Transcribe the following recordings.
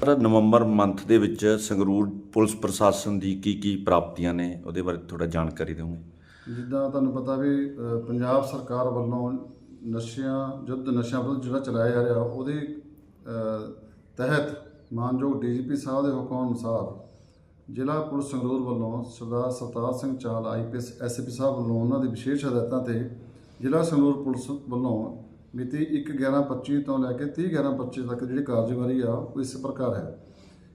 ਪਰ ਨਵੰਬਰ ਮੰਥ ਦੇ ਵਿੱਚ ਸੰਗਰੂਰ ਪੁਲਿਸ ਪ੍ਰਸ਼ਾਸਨ ਦੀ ਕੀ ਕੀ ਪ੍ਰਾਪਤੀਆਂ ਨੇ ਉਹਦੇ ਬਾਰੇ ਥੋੜਾ ਜਾਣਕਾਰੀ ਦਿਓਗੇ? ਜਿੱਦਾਂ ਤੁਹਾਨੂੰ ਪਤਾ ਵੀ ਅ, ਪੰਜਾਬ ਸਰਕਾਰ ਵੱਲੋਂ ਨਸ਼ਿਆਂ ਯੁੱਧ ਨਸ਼ਿਆਂ ਵਿਰੁੱਧ ਜਿਹੜਾ ਚਲਾਇਆ ਜਾ ਰਿਹਾ ਉਹਦੇ ਅ, ਤਹਿਤ ਮਾਨਯੋਗ ਡੀਜੀਪੀ ਸਾਹਿਬ ਦੇ ਹੁਕਮ ਅਨੁਸਾਰ ਜ਼ਿਲ੍ਹਾ ਪੁਲਿਸ ਸੰਗਰੂਰ ਵੱਲੋਂ ਸਰਦਾਰ ਸਰਤਾਜ ਸਿੰਘ ਚਾਲ ਆਈਪੀਐਸ ਐਸਪੀ ਸਾਹਿਬ ਵੱਲੋਂ ਉਹਨਾਂ ਦੀ ਵਿਸ਼ੇਸ਼ ਹਦਾਇਤਾਂ ਤੇ ਜ਼ਿਲ੍ਹਾ ਸੰਗਰੂਰ ਪੁਲਿਸ ਵੱਲੋਂ ਮਿਤੀ 1/11/25 ਤੋਂ ਲੈ ਕੇ 30/11/25 ਤੱਕ ਜਿਹੜੀ ਕਾਰਜਵਾਰੀ ਆ, ਉਹ ਇਸ ਪ੍ਰਕਾਰ ਹੈ।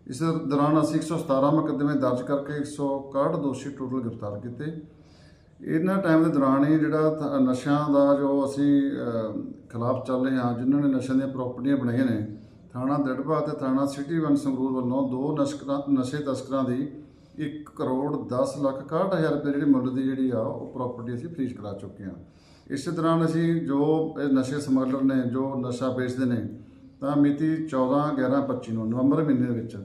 ਇਸ ਦੌਰਾਨ ਅਸੀਂ 117 ਮੁਕੱਦਮੇ ਦਰਜ ਕਰਕੇ 161 ਦੋਸ਼ੀ ਟੋਟਲ ਗ੍ਰਿਫਤਾਰ ਕੀਤੇ। ਇਹਨਾਂ ਟਾਈਮ ਦੇ ਦੌਰਾਨ ਹੀ ਜਿਹੜਾ th- ਨਸ਼ਿਆਂ ਦਾ ਜੋ ਅਸੀਂ ਖਿਲਾਫ ਚੱਲ ਰਹੇ ਹਾਂ, ਜਿਨ੍ਹਾਂ ਨੇ ਨਸ਼ਿਆਂ ਦੀਆਂ ਪ੍ਰਾਪਰਟੀਆਂ ਬਣਾਈਆਂ ਨੇ, ਥਾਣਾ ਦੜਬਾ ਤੇ ਥਾਣਾ ਸਿਟੀ ਵਨ ਸੰਗਰੂਰ ਵੱਲੋਂ ਦੋ ਨਸ਼ਕਰਾਂ, ਨਸ਼ੇ ਤਸਕਰਾਂ ਦੀ 1 ਕਰੋੜ 10 ਲੱਖ 61000 ਰੁਪਏ ਜਿਹੜੀ ਮੁੱਲ ਦੀ ਜਿਹੜੀ ਆ, ਉਹ ਪ੍ਰਾਪਰਟੀ ਅਸੀਂ ਫਰੀਜ਼ ਕਰਾ ਚੁੱਕੇ ਹਾਂ। ਇਸੇ ਦੌਰਾਨ ਅਸੀਂ ਜੋ ਇਹ ਨਸ਼ੇ ਸਮਗਲਰ ਨੇ, ਜੋ ਨਸ਼ਾ ਵੇਚਦੇ ਨੇ, ਤਾਂ ਮਿਤੀ 14 11 25 ਨੂੰ, ਨਵੰਬਰ ਮਹੀਨੇ ਦੇ ਵਿੱਚ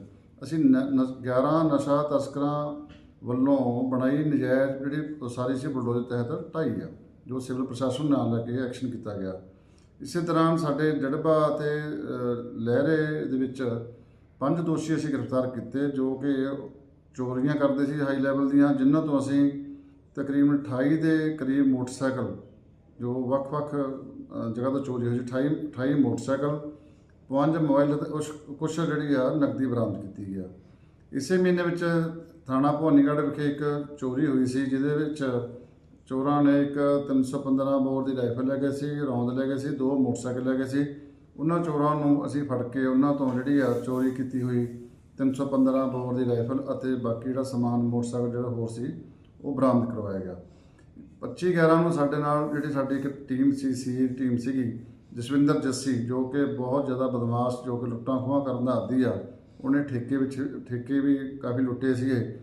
ਅਸੀਂ ਨ- ਨ- 11 ਨਸ਼ਾ ਤਸਕਰਾਂ ਵੱਲੋਂ ਬਣਾਈ ਨਜਾਇਜ਼ ਜਿਹੜੀ ਉਸਾਰੀ ਸੀ ਬਲਡੋਜ਼ਰ ਤਹਿਤ ਢਾਈ ਆ, ਜੋ ਸਿਵਲ ਪ੍ਰਸ਼ਾਸਨ ਨਾਲ ਲੈ ਕੇ ਐਕਸ਼ਨ ਕੀਤਾ ਗਿਆ। ਇਸੇ ਦੌਰਾਨ ਸਾਡੇ ਜੜਬਾ ਅਤੇ ਲਹਿਰੇ ਦੇ ਵਿੱਚ ਪੰਜ ਦੋਸ਼ੀ ਅਸੀਂ ਗ੍ਰਿਫਤਾਰ ਕੀਤੇ, ਜੋ ਕਿ ਚੋਰੀਆਂ ਕਰਦੇ ਸੀ ਹਾਈ ਲੈਵਲ ਦੀਆਂ, ਜਿਨ੍ਹਾਂ ਤੋਂ ਅਸੀਂ ਤਕਰੀਬਨ 28 ਦੇ ਕਰੀਬ ਮੋਟਰਸਾਈਕਲ ਜੋ ਵੱਖ-ਵੱਖ ਜਗ੍ਹਾ ਤੋਂ ਚੋਰੀ ਹੋਈ ਸੀ 28 28 ਮੋਟਰਸਾਈਕਲ, ਪੰਜ ਮੋਬਾਈਲ ਤੇ ਕੁਛ ਕੁਛ ਜਿਹੜੀ ਆ, ਨਕਦੀ ਬਰਾਮਦ ਕੀਤੀ ਗਿਆ ਇਸੇ ਮਹੀਨੇ ਵਿੱਚ ਥਾਣਾ ਭਵਾਨੀਗੜ੍ਹ ਵਿਖੇ ਇੱਕ ਚੋਰੀ ਹੋਈ ਸੀ, ਜਿਹਦੇ ਵਿੱਚ ਚੋਰਾਂ ਨੇ ਇੱਕ 315 ਬੋਰ ਦੀ ਰਾਈਫਲ ਲੈ ਗਏ ਸੀ, ਰੌਂਦ ਲੈ ਗਏ ਸੀ, ਦੋ ਮੋਟਰਸਾਈਕਲ ਲੈ ਗਏ ਸੀ। ਉਹਨਾਂ ਚੋਰਾਂ ਨੂੰ ਅਸੀਂ ਫੜ ਕੇ ਉਹਨਾਂ ਤੋਂ ਜਿਹੜੀ ਆ, ਚੋਰੀ ਕੀਤੀ ਹੋਈ 315 ਬੋਰ ਦੀ ਰਾਈਫਲ ਅਤੇ ਬਾਕੀ ਜਿਹੜਾ ਸਮਾਨ, ਮੋਟਰਸਾਈਕਲ ਜਿਹੜਾ ਹੋਰ ਸੀ, ਉਹ ਬਰਾਮਦ ਕਰਵਾਇਆ ਗਿਆ। 25 11 ਨੂੰ ਸਾਡੇ ਨਾਲ ਜਿਹੜੀ ਸਾਡੀ ਇੱਕ ਟੀਮ ਸੀ ਸੀ ਟੀਮ ਸੀਗੀ, ਜਸਵਿੰਦਰ ਜੱਸੀ, ਜੋ ਕਿ ਬਹੁਤ ਜ਼ਿਆਦਾ ਬਦਮਾਸ਼, ਜੋ ਕਿ ਲੁੱਟਾਂ ਖੋਹਾਂ ਕਰਨ ਦਾ ਆਦੀ ਆ, ਉਹਨੇ ਠੇਕੇ ਵਿੱਚ, ਠੇਕੇ ਵੀ ਕਾਫੀ ਲੁੱਟੇ ਸੀਗੇ।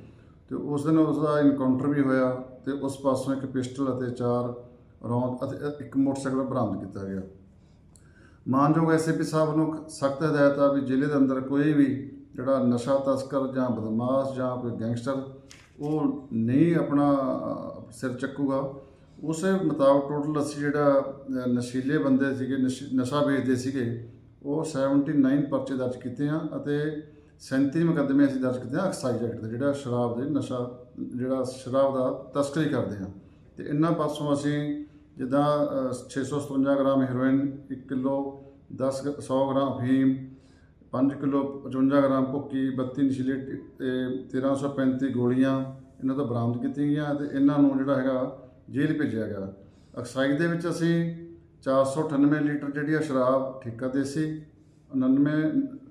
ਤੇ ਉਸ ਦਿਨ ਉਸ ਦਾ ਇਨਕਾਊਂਟਰ ਵੀ ਹੋਇਆ ਤੇ ਉਸ ਪਾਸੋਂ ਇੱਕ ਪਿਸਟਲ ਅਤੇ ਚਾਰ ਰੌਂਦ ਅਤੇ ਇੱਕ ਮੋਟਰਸਾਈਕਲ ਬਰਾਮਦ ਕੀਤਾ ਗਿਆ। ਮਾਨਯੋਗ ਐਸਪੀ ਸਾਹਿਬ ਨੂੰ ਸਖਤ ਹਦਾਇਤ ਆ ਵੀ ਜ਼ਿਲ੍ਹੇ ਦੇ ਅੰਦਰ ਕੋਈ ਵੀ ਜਿਹੜਾ ਨਸ਼ਾ ਤਸਕਰ ਜਾਂ ਬਦਮਾਸ਼ ਜਾਂ ਕੋਈ ਗੈਂਗਸਟਰ ਉਹ ਨਹੀਂ ਆਪਣਾ ਸਿਰ ਚੱਕੂਗਾ। ਉਸੇ ਮੁਤਾਬਕ ਟੋਟਲ ਅਸੀਂ ਜਿਹੜਾ ਨਸ਼ੀਲੇ ਬੰਦੇ ਸੀਗੇ ਨਸ਼- ਨਸ਼ਾ ਵੇਚਦੇ ਸੀਗੇ ਉਹ 79 ਪਰਚੇ ਦਰਜ ਕੀਤੇ ਆ ਅਤੇ 37 ਮੁਕੱਦਮੇ ਅਸੀਂ ਦਰਜ ਕੀਤੇ ਆ ਐਕਸਾਈਜ਼ ਐਕਟ ਦੇ ਜਿਹੜਾ ਸ਼ਰਾਬ ਦੇ ਨਸ਼ਾ ਜਿਹੜਾ ਸ਼ਰਾਬ ਦਾ ਤਸਕਰੀ ਕਰਦੇ ਆ। ਤੇ ਇਹਨਾਂ ਪਾਸੋਂ ਅਸੀਂ ਜਿੱਦਾਂ ਅਹ, 657 ਗ੍ਰਾਮ ਹੈਰੋਇਨ 1 ਕਿਲੋ 10 ਗ- 100 ਗ੍ਰਾਮ ਅਫੀਮ 5 ਕਿਲੋ 55 ਗ੍ਰਾਮ ਭੁੱਕੀ 32 ਨਸ਼ੀਲੇ ਟ- ਤੇ 1335 ਗੋਲੀਆਂ ਇਹਨਾਂ ਤੋਂ ਬਰਾਮਦ ਕੀਤੀਆਂ ਗਈਆਂ ਤੇ ਇਹਨਾਂ ਨੂੰ ਜਿਹੜਾ ਹੈਗਾ ਜੇਲ੍ਹ ਭੇਜਿਆ ਗਿਆ। ਐਕਸਾਈਜ਼ ਦੇ ਵਿੱਚ ਅਸੀਂ 498 ਲੀਟਰ ਜਿਹੜੀ ਆ ਸ਼ਰਾਬ ਠੇਕਾ ਦੇਸੀ 99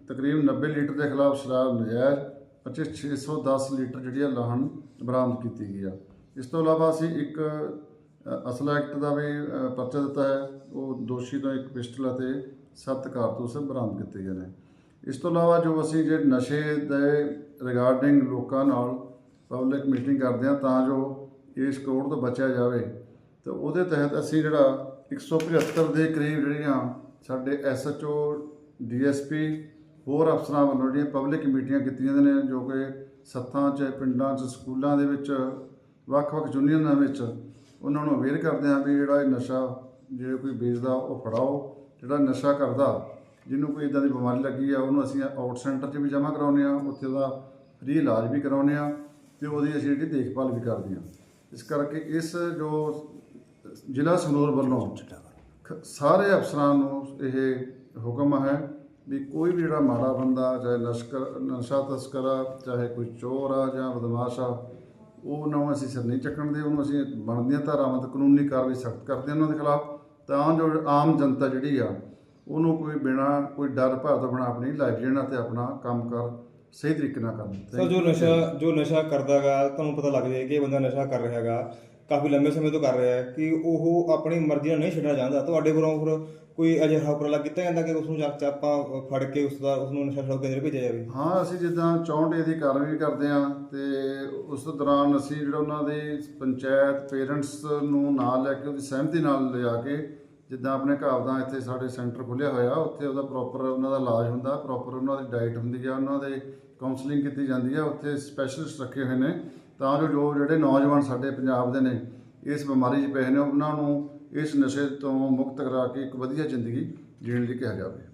ਤਕਰੀਬਨ 90 ਲੀਟਰ ਦੇ ਖਿਲਾਫ ਸ਼ਰਾਬ ਨਜਾਇਜ਼ ਅਤੇ 610 ਲੀਟਰ ਜਿਹੜੀ ਆ ਲਾਹਣ ਬਰਾਮਦ ਕੀਤੀ ਗਈ ਆ। ਇਸ ਤੋਂ ਇਲਾਵਾ ਅਸੀਂ ਇੱਕ ਅ, ਅਸਲਾ ਐਕਟ ਦਾ ਵੀ ਪਰਚਾ ਦਿੱਤਾ ਹੈ। ਉਹ ਦੋਸ਼ੀ ਤੋਂ ਇੱਕ ਪਿਸਟਲ ਅਤੇ ਸੱਤ ਕਾਰਤੂਸ ਬਰਾਮਦ ਕੀਤੇ ਗਏ ਨੇ। ਇਸ ਤੋਂ ਇਲਾਵਾ ਜੋ ਅਸੀਂ ਜੇ ਨਸ਼ੇ ਦੇ ਰਿਗਾਰਡਿੰਗ ਲੋਕਾਂ ਨਾਲ ਪਬਲਿਕ ਮੀਟਿੰਗ ਕਰਦੇ ਹਾਂ ਤਾਂ ਜੋ ਇਸ ਕਰੋੜ ਤੋਂ ਬਚਿਆ ਜਾਵੇ, ਤੇ ਉਹਦੇ ਤਹਿਤ ਅਸੀਂ ਜਿਹੜਾ 175 ਦੇ ਕਰੀਬ ਜਿਹੜੀਆਂ ਸਾਡੇ ਐਸਐਚਓ ਡੀਐਸਪੀ ਹੋਰ ਅਫਸਰਾਂ ਵੱਲੋਂ ਜਿਹੜੀਆਂ ਪਬਲਿਕ ਮੀਟਿੰਗਾਂ ਕੀਤੀਆਂ ਜਾਂਦੀਆਂ ਨੇ, ਜੋ ਕਿ ਸੱਥਾਂ 'ਚ, ਪਿੰਡਾਂ 'ਚ, ਸਕੂਲਾਂ ਦੇ ਵਿੱਚ, ਵੱਖ-ਵੱਖ ਯੂਨੀਅਨਾਂ ਵਿੱਚ, ਉਹਨਾਂ ਨੂੰ ਅਵੇਅਰ ਕਰਦੇ ਹਾਂ ਵੀ ਜਿਹੜਾ ਇਹ ਨਸ਼ਾ, ਜੇ ਕੋਈ ਵੇਚਦਾ ਉਹ ਫੜਾਓ, ਜਿਹੜਾ ਨਸ਼ਾ ਕਰਦਾ ਜਿਹਨੂੰ ਕੋਈ ਇਦਾਂ ਦੀ ਬਿਮਾਰੀ ਲੱਗੀ ਆ, ਉਹਨੂੰ ਅਸੀਂ ਆਊਟ ਸੈਂਟਰ 'ਚ ਵੀ ਜਮ੍ਹਾਂ ਕਰਾਉਂਦੇ ਆ ਉੱਥੇ ਉਹਦਾ ਫ੍ਰੀ ਇਲਾਜ ਵੀ ਕਰਾਉਂਦੇ ਆ ਤੇ ਉਹਦੀ ਅਸੀਂ ਜਿਹੜੀ ਦੇਖਭਾਲ ਵੀ ਕਰਦੇ ਆ ਇਸ ਕਰਕੇ ਇਸ ਜੋ ਜ਼ਿਲ੍ਹਾ ਸੰਗਰੂਰ ਵੱਲੋਂ ਖ- ਸਾਰੇ ਅਫਸਰਾਂ ਨੂੰ ਇਹ ਹੁਕਮ ਹੈ ਵੀ ਕੋਈ ਵੀ ਜਿਹੜਾ ਮਾੜਾ ਬੰਦਾ, ਚਾਹੇ ਲਸ਼ਕਰ, ਨਸ਼ਾ ਤਸਕਰ ਆ, ਚਾਹੇ ਕੋਈ ਚੋਰ ਆ ਜਾਂ ਬਦਮਾਸ਼ ਆ, ਉਹ ਨੂੰ ਅਸੀਂ ਸਿਰ ਨਹੀਂ ਚੱਕਣ ਦੇ ਉਹਨੂੰ ਅਸੀਂ ਬਣਦੀਆਂ ਧਾਰਾਵਾਂ ਤੇ ਕਾਨੂੰਨੀ ਕਾਰਵਾਈ ਸਖਤ ਕਰਦੇ ਉਹਨਾਂ ਦੇ ਖਿਲਾਫ। ਤਾਂ ਜੋ ਆਮ ਜਨਤਾ ਜਿਹੜੀ ਆ ਉਹਨੂੰ ਕੋਈ ਬਿਨਾ ਕੋਈ ਡਰ ਭਰ ਤੋਂ ਬਿਨਾ ਆਪਣੀ ਲਾਈਫ ਜੀਣਾ ਤੇ ਆਪਣਾ ਕੰਮ ਕਰ ਸਹੀ ਤਰੀਕੇ ਨਾਲ ਕਰਨ ਸਰ ਜੋ ਨਸ਼ਾ ਜੋ ਨਸ਼ਾ ਕਰਦਾਗਾ ਤੁਹਾਨੂੰ ਪਤਾ ਲੱਗ ਜਾਏ ਕਿ ਇਹ ਬੰਦਾ ਨਸ਼ਾ ਕਰ ਰਿਹਾ ਹੈਗਾ। ਕਾਫੀ ਲੰਬੇ ਸਮੇਂ ਤੋਂ ਕਰ ਰਿਹਾ ਹੈ ਕਿ ਉਹ ਆਪਣੀ ਮਰਜ਼ੀ ਨਾਲ ਨਹੀਂ ਛੱਡਣਾ ਚਾਹੁੰਦਾ। ਤੁਹਾਡੇ ਵੱਲੋਂ ਫਿਰ ਕੋਈ ਅਜਿਹਾ ਉਪਰਾਲਾ ਕੀਤਾ ਜਾਂਦਾ ਕਿ ਉਸ ਨੂੰ ਜਾ ਕੇ ਆਪਾਂ ਫੜ ਕੇ ਉਸ ਦਾ ਉਸ ਨੂੰ ਨਸ਼ਾ ਛੁਡਾਊ ਕੇਂਦਰ ਭੇਜਿਆ ਜਾਵੇ? ਹਾਂ ਅਸੀਂ ਜਿੱਦਾਂ 64 ਦੀ ਕਾਰਵਾਈ ਕਰਦੇ ਹਾਂ ਤੇ ਉਸ ਦੌਰਾਨ ਅਸੀਂ ਜਿਹੜਾ ਉਹਨਾਂ ਦੇ ਪੰਚਾਇਤ ਪੇਰੈਂਟਸ ਨੂੰ ਨਾਲ ਲੈ ਕੇ ਉਹਦੀ ਸਹਿਮਤੀ ਨਾਲ ਲਿਆ ਕੇ ਜਿੱਦਾਂ ਆਪਣੇ ਘਰ ਦਾ ਇੱਥੇ ਸਾਡੇ ਸੈਂਟਰ ਖੁੱਲਿਆ ਹੋਇਆ, ਉੱਥੇ ਉਹਦਾ ਪ੍ਰੋਪਰ ਉਹਨਾਂ ਦਾ ਇਲਾਜ ਹੁੰਦਾ ਪ੍ਰੋਪਰ ਉਹਨਾਂ ਦੀ ਡਾਈਟ ਹੁੰਦੀ ਆ, ਉਹਨਾਂ ਦੇ ਕਾਉਂਸਲਿੰਗ ਕੀਤੀ ਜਾਂਦੀ ਆ, ਉੱਥੇ ਸਪੈਸ਼ਲਿਸਟ ਰੱਖੇ ਹੋਏ ਨੇ। ਤਾਂ ਜੋ ਜੋ ਜਿਹੜੇ ਨੌਜਵਾਨ ਸਾਡੇ ਪੰਜਾਬ ਦੇ ਨੇ, ਇਸ ਬਿਮਾਰੀ 'ਚ ਪਏ ਨੇ, ਉਹਨਾਂ ਨੂੰ ਇਸ ਨਸ਼ੇ ਤੋਂ ਮੁਕਤ ਕਰਾ ਕੇ ਇੱਕ ਵਧੀਆ ਜ਼ਿੰਦਗੀ ਜੀਣ ਲਈ ਕਿਹਾ ਜਾਵੇ।